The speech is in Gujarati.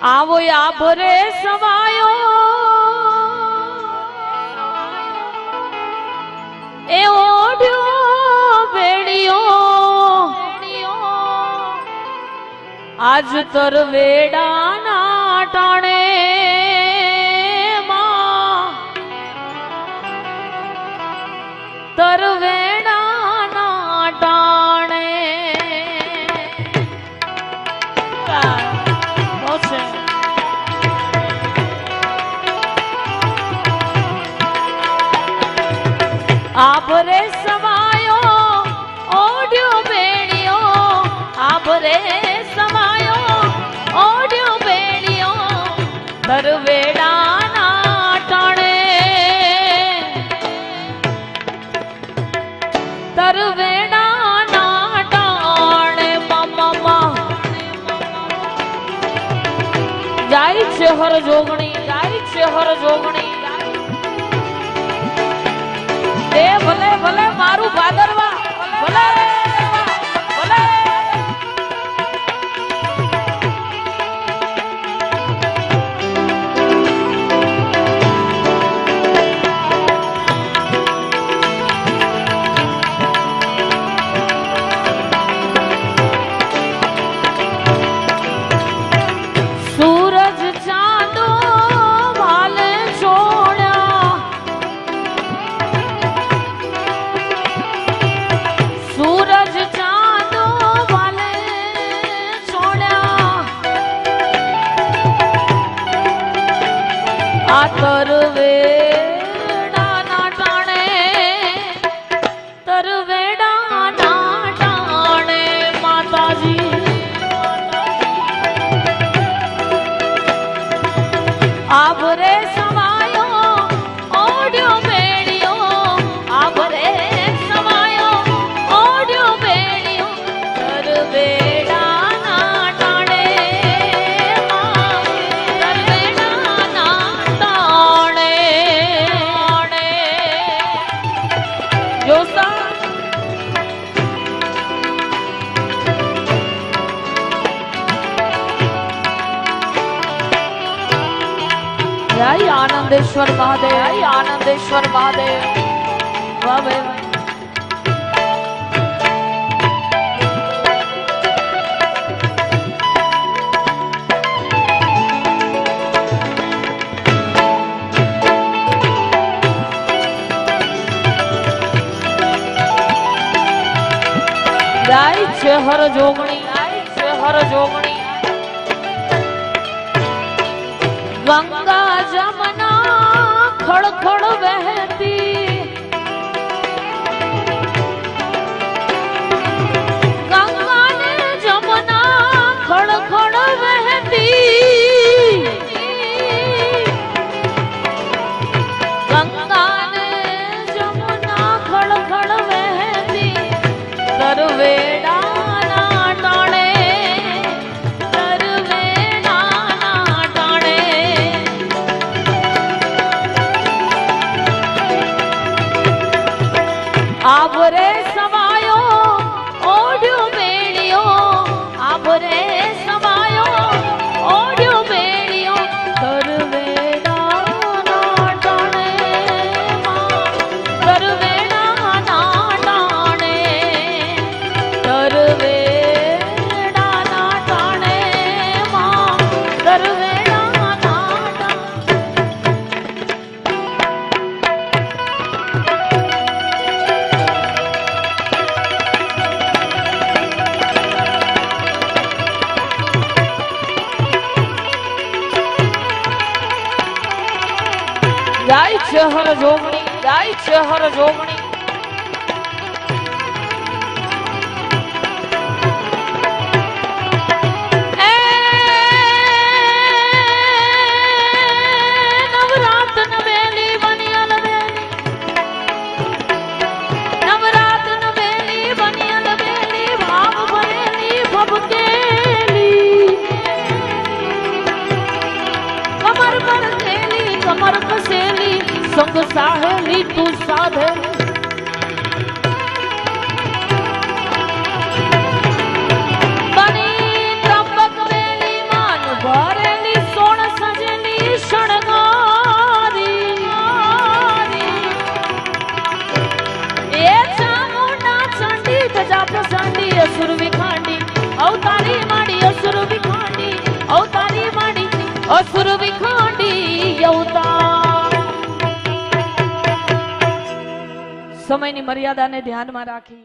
આવો આભરે સવાયો. એ ઓઢ્યો બેડિયો આજ તર વેડાના ટાણે માં આભરે સમાયો, ઓઢ્યો બેડિયો આભરે સમાયો, ઓઢ્યો બેડિયો દરવેડાના ટાણે. દરવેડાના ટાણે મમ્મા. જાય છે હર જોગણી, જાય છે હર જોગણી. ભલે ભલે મારું ભાદરવા. ભલે. આભરે સમાયો જય આનંદેશ્વર મહાદેવ. જય આનંદેશ્વર મહાદેવ. વાહ ભાઈ. જાય છે હર જોગણી. જાય છે હર જોગણી. ગંગા જમના ખડખડ વહેતી આભરે છે હર જોગણી ગાય છે જોગણી સાહેલી તું સાધેલી અવતારી માડી અસુર વિખાંડી અવતારી માડી અસુર વિખાંડી અવતાર સમયની મર્યાદાને ધ્યાનમાં રાખી